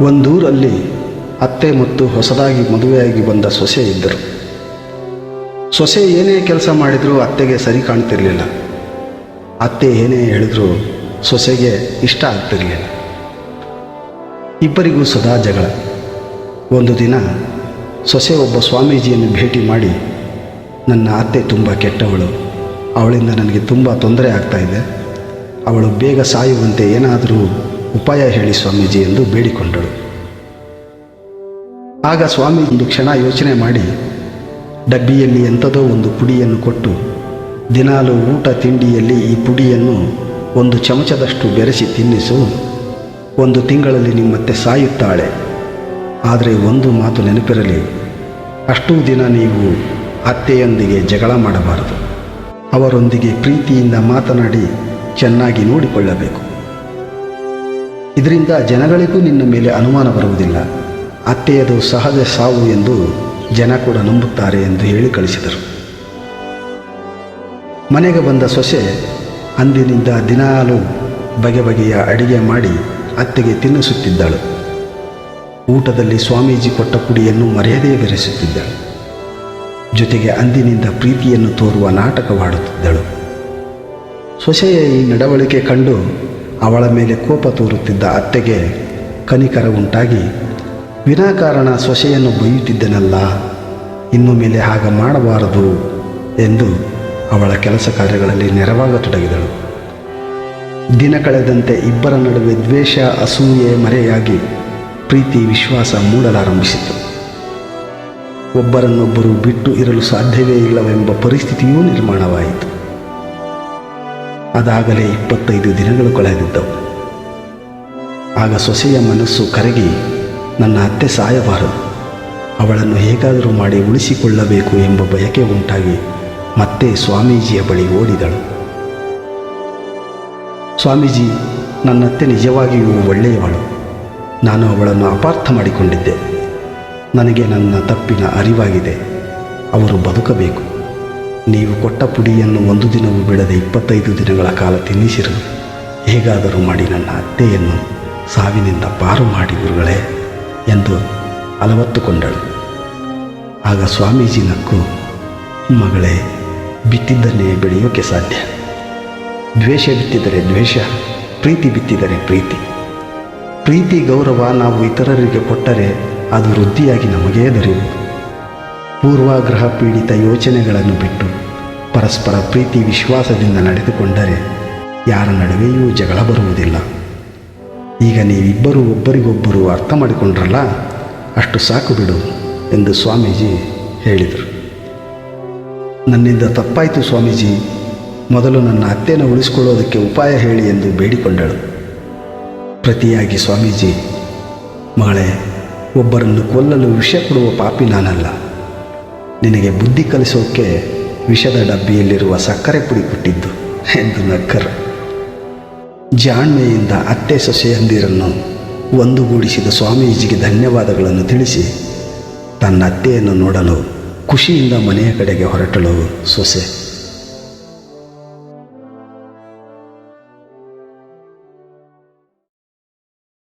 ಒಂದೂರಲ್ಲಿ ಅತ್ತೆ ಮತ್ತು ಹೊಸದಾಗಿ ಮದುವೆಯಾಗಿ ಬಂದ ಸೊಸೆ ಇದ್ದರು. ಸೊಸೆ ಏನೇ ಕೆಲಸ ಮಾಡಿದರೂ ಅತ್ತೆಗೆ ಸರಿ ಕಾಣ್ತಿರಲಿಲ್ಲ. ಅತ್ತೆ ಏನೇ ಹೇಳಿದ್ರೂ ಸೊಸೆಗೆ ಇಷ್ಟ ಆಗ್ತಿರಲಿಲ್ಲ. ಇಬ್ಬರಿಗೂ ಸದಾ ಜಗಳ. ಒಂದು ದಿನ ಸೊಸೆ ಒಬ್ಬ ಸ್ವಾಮೀಜಿಯನ್ನು ಭೇಟಿ ಮಾಡಿ, ನನ್ನ ಅತ್ತೆ ತುಂಬ ಕೆಟ್ಟವಳು. ಅವಳಿಂದ ನನಗೆ ತುಂಬ ತೊಂದರೆ ಆಗ್ತಾ ಇದೆ. ಅವಳು ಬೇಗ ಸಾಯುವಂತೆ ಏನಾದರೂ ಉಪಾಯ ಹೇಳಿ ಸ್ವಾಮೀಜಿ ಎಂದು ಬೇಡಿಕೊಂಡಳು. ಆಗ ಸ್ವಾಮಿ ಒಂದು ಕ್ಷಣ ಯೋಚನೆ ಮಾಡಿ, ಡಬ್ಬಿಯಲ್ಲಿ ಎಂಥದೋ ಒಂದು ಪುಡಿಯನ್ನು ಕೊಟ್ಟು, ದಿನಾಲು ಊಟ ತಿಂಡಿಯಲ್ಲಿ ಈ ಪುಡಿಯನ್ನು ಒಂದು ಚಮಚದಷ್ಟು ಬೆರೆಸಿ ತಿನ್ನಿಸು, ಒಂದು ತಿಂಗಳಲ್ಲಿ ನಿಮ್ಮತ್ತೆ ಸಾಯುತ್ತಾಳೆ. ಆದರೆ ಒಂದು ಮಾತು ನೆನಪಿರಲಿ, ಅಷ್ಟೂ ದಿನ ನೀವು ಅತ್ತೆಯೊಂದಿಗೆ ಜಗಳ ಮಾಡಬಾರದು. ಅವರೊಂದಿಗೆ ಪ್ರೀತಿಯಿಂದ ಮಾತನಾಡಿ ಚೆನ್ನಾಗಿ ನೋಡಿಕೊಳ್ಳಬೇಕು. ಇದರಿಂದ ಜನಗಳಿಗೂ ನಿನ್ನ ಮೇಲೆ ಅನುಮಾನ ಬರುವುದಿಲ್ಲ. ಅತ್ತೆಯದು ಸಹಜ ಸಾವು ಎಂದು ಜನ ಕೂಡ ನಂಬುತ್ತಾರೆ ಎಂದು ಹೇಳಿ ಕಳಿಸಿದರು. ಮನೆಗೆ ಬಂದ ಸೊಸೆ ಅಂದಿನಿಂದ ದಿನಾಲು ಬಗೆ ಬಗೆಯ ಅಡಿಗೆ ಮಾಡಿ ಅತ್ತೆಗೆ ತಿನ್ನಿಸುತ್ತಿದ್ದಳು. ಊಟದಲ್ಲಿ ಸ್ವಾಮೀಜಿ ಕೊಟ್ಟ ಪುಡಿಯನ್ನು ಮರೆಯದೇ ಬೆರೆಸುತ್ತಿದ್ದಳು ಜೊತೆಗೆ ಅಂದಿನಿಂದ ಪ್ರೀತಿಯನ್ನು ತೋರುವ ನಾಟಕವಾಡುತ್ತಿದ್ದಳು. ಸೊಸೆಯ ಈ ನಡವಳಿಕೆ ಕಂಡು ಅವಳ ಮೇಲೆ ಕೋಪ ತೋರುತ್ತಿದ್ದ ಅತ್ತೆಗೆ ಕನಿಕರ ಉಂಟಾಗಿ, ವಿನಾಕಾರಣ ಸೊಸೆಯನ್ನು ಬೈಯುತ್ತಿದ್ದೆನಲ್ಲ, ಇನ್ನು ಮೇಲೆ ಹಾಗೆ ಮಾಡಬಾರದು ಎಂದು ಅವಳ ಕೆಲಸ ಕಾರ್ಯಗಳಲ್ಲಿ ನೆರವಾಗತೊಡಗಿದಳು. ದಿನ ಕಳೆದಂತೆ ಇಬ್ಬರ ನಡುವೆ ದ್ವೇಷ, ಅಸೂಯೆ ಮರೆಯಾಗಿ ಪ್ರೀತಿ, ವಿಶ್ವಾಸ ಮೂಡಲಾರಂಭಿಸಿತು. ಒಬ್ಬರನ್ನೊಬ್ಬರು ಬಿಟ್ಟು ಇರಲು ಸಾಧ್ಯವೇ ಇಲ್ಲವೆಂಬ ಪರಿಸ್ಥಿತಿಯೂ ನಿರ್ಮಾಣವಾಯಿತು. ಅದಾಗಲೇ ಇಪ್ಪತ್ತೈದು ದಿನಗಳು ಕಳೆದಿದ್ದವು ಆಗ ಸೊಸೆಯ ಮನಸ್ಸು ಕರಗಿ, ನನ್ನ ಅತ್ತೆ ಸಾಯಬಾರದು. ಅವಳನ್ನು ಹೇಗಾದರೂ ಮಾಡಿ ಉಳಿಸಿಕೊಳ್ಳಬೇಕು ಎಂಬ ಬಯಕೆ ಉಂಟಾಗಿ ಮತ್ತೆ ಸ್ವಾಮೀಜಿಯ ಬಳಿ ಓಡಿದಳು. ಸ್ವಾಮೀಜಿ ನನ್ನತ್ತೆ ನಿಜವಾಗಿಯೂ ಒಳ್ಳೆಯವಳು. ನಾನು ಅವಳನ್ನು ಅಪಾರ್ಥ ಮಾಡಿಕೊಂಡಿದ್ದೆ. ನನಗೆ ನನ್ನ ತಪ್ಪಿನ ಅರಿವಾಗಿದೆ. ಅವರು ಬದುಕಬೇಕು. ನೀವು ಕೊಟ್ಟ ಪುಡಿಯನ್ನು ಒಂದು ದಿನವೂ ಬಿಡದೆ ಇಪ್ಪತ್ತೈದು ದಿನಗಳ ಕಾಲ ತಿನ್ನಿಸಿರು ಹೇಗಾದರೂ ಮಾಡಿ ನನ್ನ ಅತ್ತೆಯನ್ನು ಸಾವಿನಿಂದ ಪಾರು ಮಾಡಿ ಗುರುಗಳೇ ಎಂದು ಅಲವತ್ತುಕೊಂಡಳು. ಆಗ ಸ್ವಾಮೀಜಿ ನಕ್ಕು, ಮಗಳೇ, ಬಿತ್ತಿದ್ದನ್ನೇ ಬೆಳೆಯೋಕೆ ಸಾಧ್ಯ. ದ್ವೇಷ ಬಿತ್ತಿದರೆ ದ್ವೇಷ, ಪ್ರೀತಿ ಬಿತ್ತಿದರೆ ಪ್ರೀತಿ. ಪ್ರೀತಿ ಗೌರವ ನಾವು ಇತರರಿಗೆ ಕೊಟ್ಟರೆ ಅದು ವೃದ್ಧಿಯಾಗಿ ನಮಗೇ ದೊರೆಯುವುದು. ಪೂರ್ವಾಗ್ರಹ ಪೀಡಿತ ಯೋಚನೆಗಳನ್ನು ಬಿಟ್ಟು ಪರಸ್ಪರ ಪ್ರೀತಿ ವಿಶ್ವಾಸದಿಂದ ನಡೆದುಕೊಂಡರೆ ಯಾರ ನಡುವೆಯೂ ಜಗಳ ಬರುವುದಿಲ್ಲ. ಈಗ ನೀವಿಬ್ಬರೂ ಒಬ್ಬರಿಗೊಬ್ಬರು ಅರ್ಥ ಮಾಡಿಕೊಂಡ್ರಲ್ಲ, ಅಷ್ಟು ಸಾಕು ಬಿಡು ಎಂದು ಸ್ವಾಮೀಜಿ ಹೇಳಿದರು. ನನ್ನಿಂದ ತಪ್ಪಾಯಿತು ಸ್ವಾಮೀಜಿ, ಮೊದಲು ನನ್ನ ಅತ್ತೆನ ಉಳಿಸ್ಕೊಳ್ಳೋದಕ್ಕೆ ಉಪಾಯ ಹೇಳಿ ಎಂದು ಬೇಡಿಕೊಂಡಳು. ಪ್ರತಿಯಾಗಿ ಸ್ವಾಮೀಜಿ, ಮಗಳೇ, ಒಬ್ಬರನ್ನು ಕೊಲ್ಲಲು ವಿಷ ಕೊಡುವ ಪಾಪಿ ನಾನಲ್ಲ. ನಿನಗೆ ಬುದ್ಧಿ ಕಲಿಸೋಕೆ ವಿಷದ ಡಬ್ಬಿಯಲ್ಲಿರುವ ಸಕ್ಕರೆ ಪುಡಿ ಕೊಟ್ಟಿದ್ದು ಎಂದು ನಕ್ಕರು. ಜಾಣ್ಮೆಯಿಂದ ಅತ್ತೆ ಸೊಸೆಯಂದಿರನ್ನು ಒಂದುಗೂಡಿಸಿದ ಸ್ವಾಮೀಜಿಗೆ ಧನ್ಯವಾದಗಳನ್ನು ತಿಳಿಸಿ ತನ್ನ ಅತ್ತೆಯನ್ನು ನೋಡಲು ಖುಷಿಯಿಂದ ಮನೆಯ ಕಡೆಗೆ ಹೊರಟಳು ಸೊಸೆ.